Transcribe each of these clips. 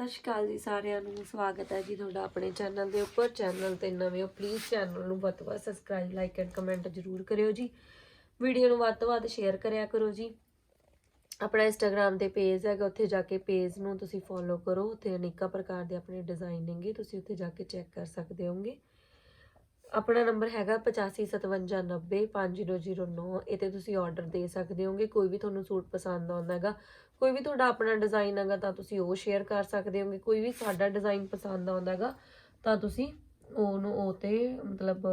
ਸਤਿ ਸ਼੍ਰੀ ਅਕਾਲ ਜੀ ਸਾਰਿਆਂ ਨੂੰ, ਸਵਾਗਤ ਹੈ ਜੀ ਤੁਹਾਡਾ ਆਪਣੇ ਚੈਨਲ ਦੇ ਉੱਪਰ। ਚੈਨਲ ਤੇ ਨਵੇਂ ਹੋ ਪਲੀਜ਼ ਚੈਨਲ ਨੂੰ ਵੱਧ ਤੋਂ ਵੱਧ ਸਬਸਕ੍ਰਾਈਬ ਲਾਈਕ ਐਂਡ ਕਮੈਂਟ ਜ਼ਰੂਰ ਕਰਿਓ ਜੀ। ਵੀਡੀਓ ਨੂੰ ਵੱਧ ਤੋਂ ਵੱਧ ਸ਼ੇਅਰ ਕਰਿਆ ਕਰੋ ਜੀ। ਆਪਣਾ ਇੰਸਟਾਗ੍ਰam ਤੇ ਪੇਜ ਹੈਗਾ, ਉੱਥੇ ਜਾ ਕੇ ਪੇਜ ਨੂੰ ਤੁਸੀਂ ਫੋਲੋ ਕਰੋ। ਉੱਥੇ ਅਨੇਕਾਂ ਪ੍ਰਕਾਰ ਦੇ ਆਪਣੇ ਡਿਜ਼ਾਈਨ ਨੇਗੇ, ਤੁਸੀਂ ਉੱਥੇ ਜਾ ਕੇ ਚੈੱਕ ਕਰ ਸਕਦੇ ਹੋਗੇ ਆਪਣਾ ਨੰਬਰ ਹੈਗਾ 8557905009 ਇਹ ਤੇ ਤੁਸੀਂ ਆਰਡਰ ਦੇ ਸਕਦੇ ਹੋਗੇ ਕੋਈ ਵੀ ਤੁਹਾਨੂੰ ਸੂਟ ਪਸੰਦ ਆਉਂਦਾ ਹੈਗਾ ਕੋਈ ਵੀ ਤੁਹਾਡਾ ਆਪਣਾ ਡਿਜ਼ਾਈਨ ਹੈਗਾ ਤਾਂ ਤੁਸੀਂ ਉਹ ਸ਼ੇਅਰ ਕਰ ਸਕਦੇ ਹੋਗੇ ਕੋਈ ਵੀ ਸਾਡਾ ਡਿਜ਼ਾਈਨ ਪਸੰਦ ਆਉਂਦਾ ਹੈਗਾ, ਤਾਂ ਤੁਸੀਂ ਉਹਨੂੰ ਉਹ ਤੇ ਮਤਲਬ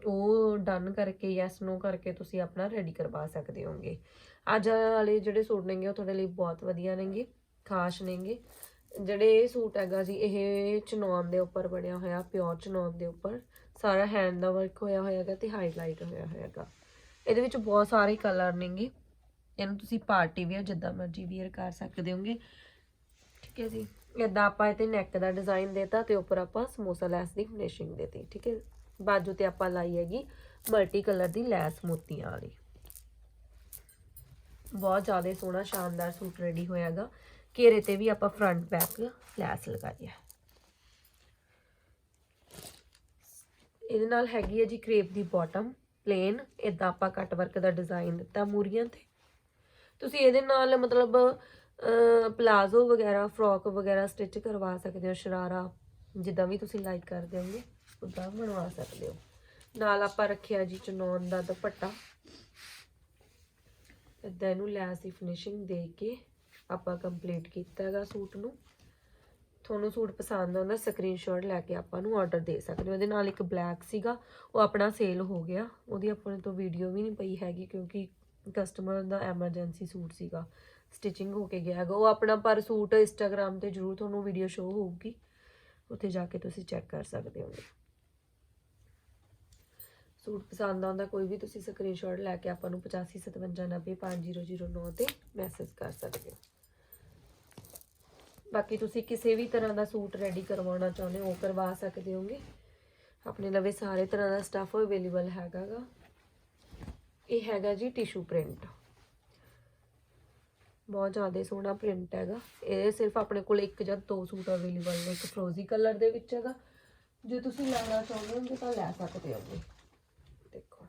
ਉਹ ਡਨ ਕਰਕੇ ਯੈਸ ਨੋ ਕਰਕੇ ਤੁਸੀਂ ਆਪਣਾ ਰੈਡੀ ਕਰਵਾ ਸਕਦੇ ਹੋਗੇ ਅੱਜ ਵਾਲੇ ਜਿਹੜੇ ਸੂਟ ਨੇਗੇ ਉਹ ਤੁਹਾਡੇ ਲਈ ਬਹੁਤ ਵਧੀਆ ਨੇਗੇ, ਖਾਸ ਨੇਗੇ। ਜਿਹੜੇ ਇਹ ਸੂਟ ਹੈਗਾ ਜੀ, ਇਹ ਚਨੌਨ ਦੇ ਉੱਪਰ ਬਣਿਆ ਹੋਇਆ ਪਿਓਰ ਚਨੌਨ ਦੇ ਉੱਪਰ। ਸਾਰਾ ਹੈਂਡ ਦਾ ਵਰਕ ਹੋਇਆ ਹੋਇਆ ਹੈਗਾ ਤੇ ਹਾਈਲਾਈਟ ਹੋਇਆ ਹੋਇਆ ਹੈਗਾ। ਇਹਦੇ ਵਿੱਚ ਬਹੁਤ ਸਾਰੇ ਕਲਰ ਨੇਗੇ। ਇਹਨੂੰ ਤੁਸੀਂ ਪਾਰਟੀ ਵੀਅਰ ਜਿੱਦਾਂ ਮਰਜ਼ੀ ਵੀਅਰ ਕਰ ਸਕਦੇ ਹੋਗੇ। ਠੀਕ ਹੈ ਜੀ। ਇਦਾਂ ਆਪਾਂ ਇਹਤੇ ਨੈਕ ਦਾ ਡਿਜ਼ਾਈਨ ਦੇਤਾ ਤੇ ਉੱਪਰ ਆਪਾਂ ਸਮੋਸਾ ਲੈਸ ਦੀ ਫਿਨਿਸ਼ਿੰਗ ਦੇਤੀ, ਠੀਕ ਹੈ। ਬਾਜੂ ਤੇ ਆਪਾਂ ਲਾਈ ਹੈਗੀ ਮਲਟੀ ਕਲਰ ਦੀ ਲੈਸ ਮੋਤੀਆਂ ਵਾਲੀ। ਬਹੁਤ ਜ਼ਿਆਦਾ ਸੋਹਣਾ, ਸ਼ਾਨਦਾਰ ਸੂਟ ਰੈਡੀ ਹੋਇਆਗਾ। ਘੇਰੇ ਤੇ ਵੀ ਆਪਾਂ ਫਰੰਟ ਬੈਕ ਲੈਸ ਲਗਾਈ ਹੈ। ਇਹਦੇ ਨਾਲ ਹੈਗੀ ਹੈ ਜੀ ਕ੍ਰੇਪ ਦੀ ਬਾਟਮ ਪਲੇਨ ਇਦਾਂ ਆਪਾਂ ਕੱਟ ਵਰਕ ਦਾ ਡਿਜ਼ਾਈਨ ਦਿੱਤਾ ਮੂਰੀਆਂ ਤੇ। ਤੁਸੀਂ ਇਹਦੇ ਨਾਲ ਮਤਲਬ ਪਲਾਜ਼ੋ ਵਗੈਰਾ ਫਰੋਕ ਵਗੈਰਾ ਸਟਿਚ ਕਰਵਾ ਸਕਦੇ ਹੋ, ਸ਼ਰਾਰਾ, ਜਿੱਦਾਂ ਵੀ ਤੁਸੀਂ ਲਾਈਕ ਕਰਦੇ ਹੋਗੇ ਉਦਾਂ ਬਣਵਾ ਸਕਦੇ ਹੋ। ਨਾਲ ਆਪਾਂ ਰੱਖਿਆ ਜੀ ਚਨੌਨ ਦਾ ਦੁਪੱਟਾ। ਇਦਾਂ ਇਹਨੂੰ ਲੈਸ ਦੀ ਫਿਨਿਸ਼ਿੰਗ ਦੇ ਕੇ ਆਪਾਂ ਕੰਪਲੀਟ ਕੀਤਾ ਹੈਗਾ ਸੂਟ ਨੂੰ। ਤੁਹਾਨੂੰ ਸੂਟ ਪਸੰਦ ਆਉਂਦਾ ਸਕਰੀਨਸ਼ਾਟ ਲੈ ਕੇ ਆਪਾਂ ਨੂੰ ਆਰਡਰ ਦੇ ਸਕਦੇ ਹੋ। ਇਹਦੇ ਨਾਲ ਇੱਕ ਬਲੈਕ ਸੀਗਾ, ਉਹ ਆਪਣਾ ਸੇਲ ਹੋ ਗਿਆ। ਉਹਦੀ ਆਪਣੇ ਤੋਂ ਵੀਡੀਓ ਵੀ ਨਹੀਂ ਪਈ ਹੈਗੀ ਕਿਉਂਕਿ ਕਸਟਮਰ ਦਾ ਐਮਰਜੈਂਸੀ ਸੂਟ ਸੀਗਾ। ਸਟਿਚਿੰਗ ਹੋ ਕੇ ਗਿਆ ਹੈਗਾ। ਉਹ ਆਪਣਾ ਪਰ ਸੂਟ ਇੰਸਟਾਗ੍ਰam ਤੇ ਜਰੂਰ ਤੁਹਾਨੂੰ ਵੀਡੀਓ ਸ਼ੋ ਹੋਊਗੀ। ਉੱਥੇ ਜਾ ਕੇ ਤੁਸੀਂ ਚੈੱਕ ਕਰ ਸਕਦੇ ਹੋਗੇ ਸੂਟ ਪਸੰਦ ਆਉਂਦਾ ਕੋਈ ਵੀ, ਤੁਸੀਂ ਸਕਰੀਨਸ਼ਾਟ ਲੈ ਕੇ ਆਪਾਂ ਨੂੰ 8557905009 ਤੇ ਮੈਸੇਜ ਕਰ ਸਕਦੇ ਹੋ। ਬਾਕੀ ਤੁਸੀਂ ਕਿਸੇ ਵੀ ਤਰ੍ਹਾਂ ਦਾ ਸੂਟ ਰੈਡੀ ਕਰਵਾਉਣਾ ਚਾਹੁੰਦੇ ਹੋ, ਉਹ ਕਰਵਾ ਸਕਦੇ ਹੋਗੇ। ਆਪਣੇ ਲਵੇ ਸਾਰੇ ਤਰ੍ਹਾਂ ਦਾ ਸਟੱਫ ਅਵੇਲੇਬਲ ਹੈਗਾਗਾ। ਇਹ ਹੈਗਾ ਜੀ ਟਿਸ਼ੂ ਪ੍ਰਿੰਟ ਬਹੁਤ ਜ਼ਿਆਦਾ ਸੋਹਣਾ ਪ੍ਰਿੰਟ ਹੈਗਾ। ਇਹ ਸਿਰਫ ਆਪਣੇ ਕੋਲ ਇੱਕ ਜਾਂ ਦੋ ਸੂਟ ਅਵੇਲੇਬਲ ਨੇ, ਇੱਕ ਫਰੋਜ਼ੀ ਕਲਰ ਦੇ ਵਿੱਚ ਹੈਗਾ। ਜੇ ਤੁਸੀਂ ਲੈਣਾ ਚਾਹੁੰਦੇ ਹੋ, ਤਾਂ ਲੈ ਸਕਦੇ ਹੋਗੇ ਦੇਖੋ।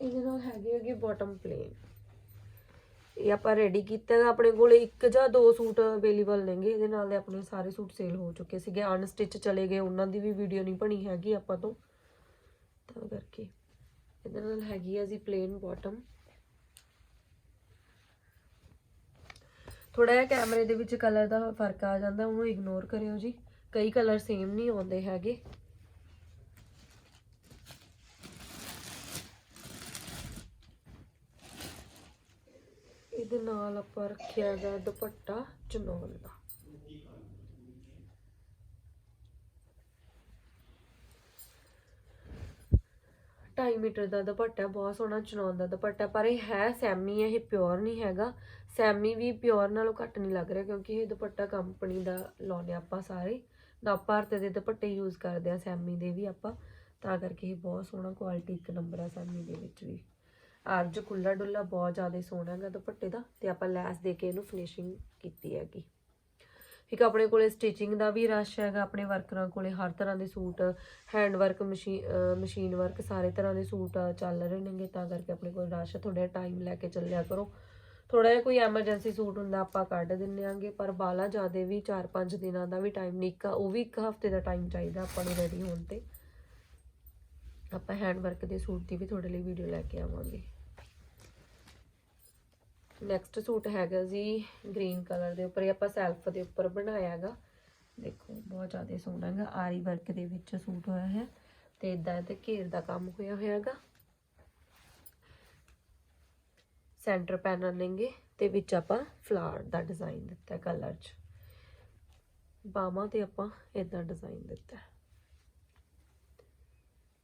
ਇਹਦੇ ਨਾਲ ਹੈਗੀ ਹੈਗੀ ਬਾਟਮ ਪਲੇਨ ਇਹ ਆਪਾਂ ਰੈਡੀ ਕੀਤਾ ਹੈਗਾ ਆਪਣੇ ਕੋਲ ਇੱਕ ਜਾਂ ਦੋ ਸੂਟ ਅਵੇਲੇਬਲ ਨੇਗੇ। ਇਹਦੇ ਨਾਲ ਦੇ ਆਪਣੇ ਸਾਰੇ ਸੂਟ ਸੇਲ ਹੋ ਚੁੱਕੇ ਸੀਗੇ। ਅਨਸਟਿਚ ਚਲੇ ਗਏ, ਉਹਨਾਂ ਦੀ ਵੀ ਵੀਡੀਓ ਨਹੀਂ ਬਣੀ ਹੈਗੀ ਆਪਾਂ ਤੋਂ। ਤਾਂ ਕਰਕੇ। ਇਹਦੇ ਨਾਲ ਹੈਗੀ ਆ ਜੀ ਪਲੇਨ ਬਾਟਮ ਥੋੜਾ ਜਿਹਾ ਕੈਮਰੇ ਦੇ ਵਿੱਚ ਕਲਰ ਦਾ ਫ਼ਰਕ ਆ ਜਾਂਦਾ, ਉਹਨੂੰ ਇਗਨੋਰ ਕਰਿਓ ਜੀ। ਕਈ ਕਲਰ ਸੇਮ ਨਹੀਂ ਆਉਂਦੇ ਹੈਗੇ। ਇਹਦੇ ਨਾਲ ਆਪਾਂ ਰੱਖਿਆ ਹੈਗਾ ਦੁਪੱਟਾ ਚਨੌਨ ਦਾ। ਢਾਈ ਮੀਟਰ ਦਾ ਦੁਪੱਟਾ, ਬਹੁਤ ਸੋਹਣਾ ਚਨੌਨ ਦਾ ਦੁਪੱਟਾ, ਪਰ ਇਹ ਹੈ ਸੈਮੀ ਹੈ ਇਹ ਪਿਓਰ ਨਹੀਂ ਹੈਗਾ। ਸੈਮੀ ਵੀ ਪਿਓਰ ਨਾਲੋਂ ਘੱਟ ਨਹੀਂ ਲੱਗ ਰਿਹਾ ਕਿਉਂਕਿ ਇਹ ਦੁਪੱਟਾ ਕੰਪਨੀ ਦਾ ਲਾਉਨੇ ਆਪਾਂ ਸਾਰੇ। ਨਾ ਭਾਰਤ ਦੇ ਦੁਪੱਟੇ ਯੂਜ਼ ਕਰਦੇ ਆ ਸੈਮੀ ਦੇ ਵੀ ਆਪਾਂ। ਤਾਂ ਕਰਕੇ ਇਹ ਬਹੁਤ ਸੋਹਣਾ ਕੁਆਲਿਟੀ ਇੱਕ ਨੰਬਰ ਆ ਸੈਮੀ ਦੇ ਵਿੱਚ ਵੀ। ਅੱਜ ਖੁੱਲਾ ਡੁੱਲਾ ਬਹੁਤ ਜ਼ਿਆਦਾ ਸੋਹਣਾ ਹੈਗਾ ਦੁਪੱਟੇ ਦਾ ਤੇ ਆਪਾਂ ਲੈਸ ਦੇ ਕੇ ਇਹਨੂੰ ਫਿਨਿਸ਼ਿੰਗ ਕੀਤੀ ਹੈਗੀ। ਇੱਕ ਆਪਣੇ ਕੋਲੇ ਸਟਿਚਿੰਗ ਦਾ ਵੀ ਰਸ਼ ਹੈਗਾ, ਆਪਣੇ ਵਰਕਰਾਂ ਕੋਲੇ ਹਰ ਤਰ੍ਹਾਂ ਦੇ suit hand work machine machine work ਸਾਰੇ ਤਰ੍ਹਾਂ ਦੇ ਸੂਟ ਚੱਲ ਰਹੇ ਨੇਗੇ, ਤਾਂ ਕਰਕੇ ਆਪਣੇ ਕੋਲ ਰਸ਼ ਥੋੜਾ ਟਾਈਮ ਲੈ ਕੇ ਚੱਲਿਆ ਕਰੋ। ਥੋੜਾ ਜਿਹਾ ਕੋਈ ਐਮਰਜੈਂਸੀ ਸੂਟ ਹੁੰਦਾ, ਆਪਾਂ ਕੱਢ ਦਿੰਨੇ ਆਂਗੇ ਪਰ ਬਾਲਾ ਜ਼ਿਆਦੇ ਵੀ 4-5 ਦਿਨਾਂ ਦਾ ਵੀ ਟਾਈਮ ਨਹੀਂ ਇੱਕ, ਉਹ ਵੀ ਇੱਕ ਹਫ਼ਤੇ ਦਾ ਟਾਈਮ ਚਾਹੀਦਾ ਆਪਾਂ ਨੂੰ ਰੈਡੀ ਹੋਣ ਤੇ। ਆਪਾਂ ਹੈਂਡ ਵਰਕ ਦੇ ਸੂਟ ਦੀ ਵੀ ਤੁਹਾਡੇ ਲਈ ਵੀਡੀਓ ਲੈ ਕੇ ਆਵਾਂਗੇ। ਨੈਕਸਟ ਸੂਟ ਹੈਗਾ ਜੀ ਗ੍ਰੀਨ ਕਲਰ ਦੇ ਉੱਪਰ, ਇਹ ਆਪਾਂ ਸੈਲਫ ਦੇ ਉੱਪਰ ਬਣਾਇਆ ਹੈਗਾ। ਦੇਖੋ, ਬਹੁਤ ਜ਼ਿਆਦਾ ਸੋਹਣਾ ਹੈਗਾ। ਆਰੀ ਵਰਕ ਦੇ ਵਿੱਚ ਸੂਟ ਹੋਇਆ ਹੈ ਤੇ ਇਦਾਂ ਤੇ ਘੇਰ ਦਾ ਕੰਮ ਹੋਇਆ ਹੋਇਆ ਹੈਗਾ। ਸੈਂਟਰ ਪੈਨਲ ਲੈਂਗੇ ਤੇ ਵਿੱਚ ਆਪਾਂ ਫਲਾਰ ਦਾ ਡਿਜ਼ਾਈਨ ਦਿੱਤਾ ਕਲਰ 'ਚ। ਬਾਹਾਂ ਤੇ ਆਪਾਂ ਇਦਾਂ ਡਿਜ਼ਾਈਨ ਦਿੱਤਾ।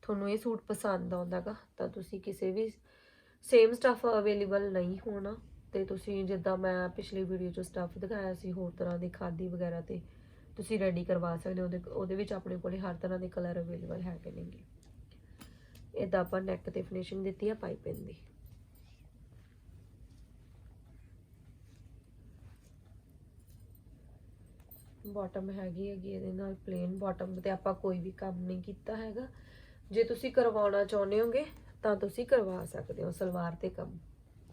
ਤੁਹਾਨੂੰ ਇਹ ਸੂਟ ਪਸੰਦ ਆਉਂਦਾਗਾ ਤਾਂ ਤੁਸੀਂ ਕਿਸੇ ਵੀ ਸੇਮ ਸਟਫ ਅਵੇਲੇਬਲ ਨਹੀਂ ਹੋਣਾ। ਤੇ ਤੁਸੀਂ ਜਿੱਦਾਂ ਮੈਂ ਪਿਛਲੀ ਵੀਡੀਓ 'ਚ ਸਟੱਫ ਦਿਖਾਇਆ ਸੀ ਹੋਰ ਤਰ੍ਹਾਂ ਦੀ ਖਾਦੀ ਵਗੈਰਾ ਤੇ, ਤੁਸੀਂ ਰੈਡੀ ਕਰਵਾ ਸਕਦੇ ਹੋ ਉਹਦੇ ਉਹਦੇ ਵਿੱਚ ਆਪਣੇ ਕੋਲੇ ਹਰ ਤਰ੍ਹਾਂ ਦੇ ਕਲਰ ਅਵੇਲੇਬਲ ਹੈਗੇ ਨੇਗੇ ਇਹਦਾ ਆਪਾਂ ਨੈਕ ਤੇ ਫਿਨਿਸ਼ਿੰਗ ਦਿੱਤੀ ਹੈ ਪਾਈਪਿੰਗ ਦੀ। ਬਾਟਮ ਹੈਗੀ ਹੈਗੀ ਇਹਦੇ ਨਾਲ ਪਲੇਨ ਬਾਟਮ ਤੇ ਆਪਾਂ ਕੋਈ ਵੀ ਕੰਮ ਨਹੀਂ ਕੀਤਾ ਹੈਗਾ। ਜੇ ਤੁਸੀਂ ਕਰਵਾਉਣਾ ਚਾਹੁੰਦੇ ਹੋਗੇ ਤਾਂ ਤੁਸੀਂ ਕਰਵਾ ਸਕਦੇ ਹੋ, ਸਲਵਾਰ ਤੇ ਕੰਮ।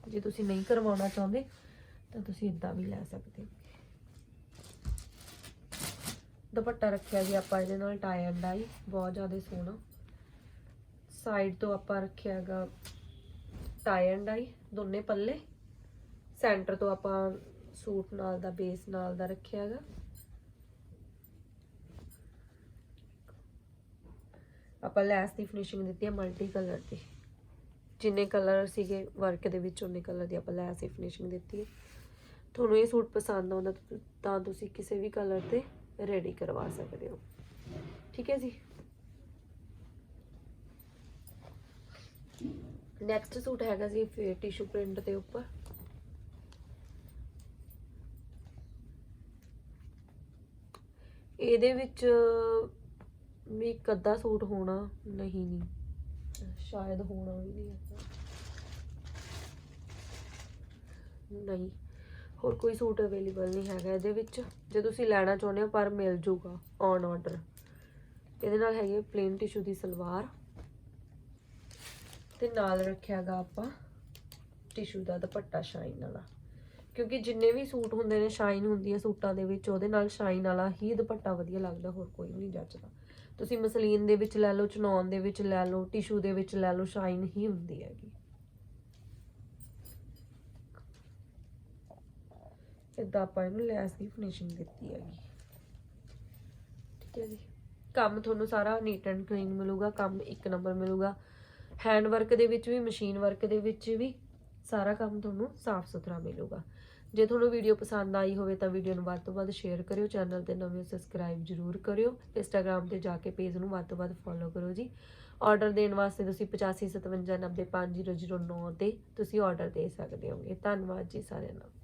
ਜੇ ਤੁਸੀਂ ਨਹੀਂ ਕਰਵਾਉਣਾ ਚਾਹੁੰਦੇ, ਤਾਂ ਤੁਸੀਂ ਇਦਾਂ ਵੀ ਲੈ ਸਕਦੇ। ਹੋ ਦੁਪੱਟਾ ਰੱਖਿਆ ਜੀ ਆਪਾਂ ਇਹਦੇ ਨਾਲ ਟਾਈ ਐਂਡ ਡਾਈ ਬਹੁਤ ਜ਼ਿਆਦਾ ਸੋਹਣਾ। ਸਾਈਡ ਤੋਂ ਆਪਾਂ ਰੱਖਿਆ ਹੈਗਾ ਟਾਈ ਐਂਡ ਡਾਈ ਦੋਨੇ ਪੱਲੇ। ਸੈਂਟਰ ਤੋਂ ਆਪਾਂ ਸੂਟ ਨਾਲ ਦਾ ਬੇਸ ਨਾਲ ਦਾ ਰੱਖਿਆ ਹੈਗਾ। ਆਪਾਂ ਲੈਸ ਦੀ ਫਿਨਿਸ਼ਿੰਗ ਦਿੱਤੀ ਹੈ ਮਲਟੀ ਕਲਰ ਦੀ। ਜਿੰਨੇ ਕਲਰ ਸੀਗੇ ਵਰਕ ਦੇ ਵਿੱਚ ਉਹਨੇ ਕਲਰ ਦੀ ਆਪਾਂ ਲੈਸ ਦੀ ਫਿਨਿਸ਼ਿੰਗ ਦਿੱਤੀ ਹੈ। ਤੁਹਾਨੂੰ ਇਹ ਸੂਟ ਪਸੰਦ ਆਉਂਦਾ ਤਾਂ- ਤੁਸੀਂ ਕਿਸੇ ਵੀ ਕਲਰ ਤੇ ਰੈਡੀ ਕਰਵਾ ਸਕਦੇ ਹੋ। ਠੀਕ ਹੈ ਜੀ? ਨੈਕਸਟ ਸੂਟ ਹੈਗਾ ਜੀ ਫੇਰ ਟਿਸ਼ੂ ਪ੍ਰਿੰਟ ਦੇ ਉੱਪਰ। ਇਹਦੇ ਵਿੱਚ ਵੀ ਇੱਕ ਅੱਧਾ ਸੂਟ ਹੋਣਾ ਨਹੀਂ ਨਹੀਂ। ਸ਼ਾਇਦ ਹੋਣਾ ਵੀ ਨਹੀਂ ਹੈ ਨਹੀਂ, ਹੋਰ ਕੋਈ ਸੂਟ ਅਵੇਲੇਬਲ ਨਹੀਂ ਹੈਗਾ ਇਹਦੇ ਵਿੱਚ। ਜੇ ਤੁਸੀਂ ਲੈਣਾ ਚਾਹੁੰਦੇ ਹੋ, ਪਰ ਮਿਲ ਜੂਗਾ ਔਨ ਆਰਡਰ ਇਹਦੇ ਨਾਲ ਹੈਗੀ ਪਲੇਨ ਟਿਸ਼ੂ ਦੀ ਸਲਵਾਰ। ਤੇ ਨਾਲ ਰੱਖਿਆਗਾ ਆਪਾਂ ਟਿਸ਼ੂ ਦਾ ਦੁਪੱਟਾ ਸ਼ਾਈਨ ਵਾਲਾ। ਕਿਉਂਕਿ ਜਿੰਨੇ ਵੀ ਸੂਟ ਹੁੰਦੇ ਨੇ ਸ਼ਾਈਨ ਹੁੰਦੀ ਹੈ ਸੂਟਾਂ ਦੇ ਵਿੱਚ, ਉਹਦੇ ਨਾਲ ਸ਼ਾਈਨ ਵਾਲਾ ਹੀ ਦੁਪੱਟਾ ਵਧੀਆ ਲੱਗਦਾ, ਹੋਰ ਕੋਈ ਵੀ ਨਹੀਂ ਜੱਚਦਾ। ਤੁਸੀਂ ਮਸਲੀਨ ਦੇ ਵਿੱਚ ਲੈ ਲਓ, ਚਨੌਨ ਦੇ ਵਿੱਚ ਲੈ ਲਓ, ਟਿਸ਼ੂ ਦੇ ਵਿੱਚ ਲੈ ਲਓ, ਸ਼ਾਈਨ ਹੀ ਹੁੰਦੀ ਹੈਗੀ। ਇਦਾਂ ਆਪਾਂ ਇਹਨੂੰ ਲੈਸ ਦੀ ਫਿਨਿਸ਼ਿੰਗ ਦਿੱਤੀ ਹੈਗੀ। ਠੀਕ ਹੈ ਜੀ। ਕੰਮ ਤੁਹਾਨੂੰ ਸਾਰਾ ਨੀਟ ਐਂਡ ਕਲੀਨ ਮਿਲੂਗਾ, ਕੰਮ ਇੱਕ ਨੰਬਰ ਮਿਲੂਗਾ। ਹੈਂਡ ਵਰਕ ਦੇ ਵਿੱਚ ਵੀ ਮਸ਼ੀਨ ਵਰਕ ਦੇ ਵਿੱਚ ਵੀ ਸਾਰਾ ਕੰਮ ਤੁਹਾਨੂੰ ਸਾਫ਼ ਸੁਥਰਾ ਮਿਲੂਗਾ। ਜੇ ਤੁਹਾਨੂੰ ਵੀਡੀਓ ਪਸੰਦ ਆਈ ਹੋਵੇ ਤਾਂ ਵੀਡੀਓ ਨੂੰ ਵੱਧ ਤੋਂ ਵੱਧ ਸ਼ੇਅਰ ਕਰਿਓ ਚੈਨਲ ਤੇ ਨਵੇਂ ਸਬਸਕ੍ਰਾਈਬ ਜਰੂਰ ਕਰਿਓ ਇੰਸਟਾਗ੍ਰam ਤੇ ਜਾ ਕੇ ਪੇਜ ਨੂੰ ਵੱਧ ਤੋਂ ਵੱਧ ਫੋਲੋ ਕਰੋ ਜੀ। ਆਰਡਰ ਦੇਣ ਵਾਸਤੇ ਤੁਸੀਂ 8557905009 ਤੇ ਤੁਸੀਂ ਆਰਡਰ ਦੇ ਸਕਦੇ ਹੋਗੇ। ਧੰਨਵਾਦ ਜੀ ਸਾਰਿਆਂ ਦਾ।